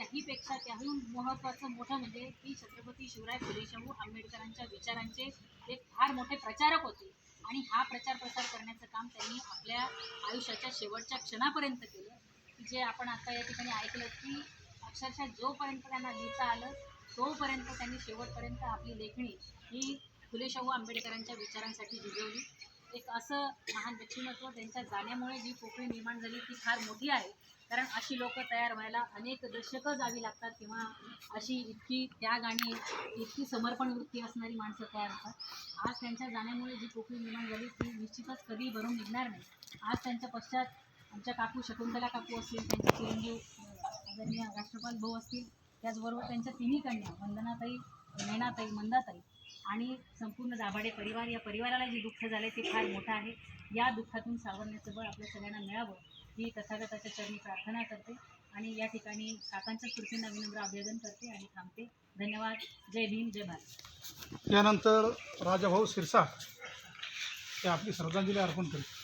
त्याहीपेक्षा त्याहून महत्त्वाचं मोठं म्हणजे की छत्रपती शिवराय फुले शाहू आंबेडकरांच्या विचारांचे एक फार मोठे प्रचारक होते. आणि हा प्रचार प्रसार करण्याचं काम त्यांनी आपल्या आयुष्याच्या शेवटच्या क्षणापर्यंत केलं. की जे आपण आता या ठिकाणी ऐकलं की अक्षरशः जोपर्यंत त्यांना लिहिता आलं तोपर्यंत त्यांनी शेवटपर्यंत आपली लेखणी ही फुले शाहू आंबेडकरांच्या विचारांसाठी झिजवली एक असं महान व्यक्तिमत्व त्यांच्या जाण्यामुळे जी पोकळी निर्माण झाली ती फार मोठी आहे. कारण अशी लोक तयार व्हायला अनेक दशकं जावी लागतात किंवा अशी इतकी त्याग आणि इतकी समर्पण वृत्ती असणारी माणसं तयार होतात. आज त्यांच्या जाण्यामुळे जी पोकळी निर्माण झाली ती निश्चितच कधी भरून निघणार नाही. आज त्यांच्या पश्चात आमच्या काकू शकुंतला काकू असतील त्यांचे चिरंजीव आदरणीय राष्ट्रपाल भाऊ असतील त्याचबरोबर त्यांच्या तिन्ही कन्या वंदनाताई नैनाताई मंदाताई आणि संपूर्ण दाभाडे परिवार या परिवाराला जे दुःख झाले ते फार मोठं आहे. या दुःखातून सावरण्याचं बळ आपल्या सगळ्यांना मिळावं ही तथागताच्या चरणी प्रार्थना करते आणि या ठिकाणी काकांच्या स्फूर्तींना विनम्र अभिवादन करते आणि थांबते. धन्यवाद. जय भीम जय भारत. यानंतर राजाभाऊ शिरसाट ते आपली श्रद्धांजली अर्पण करते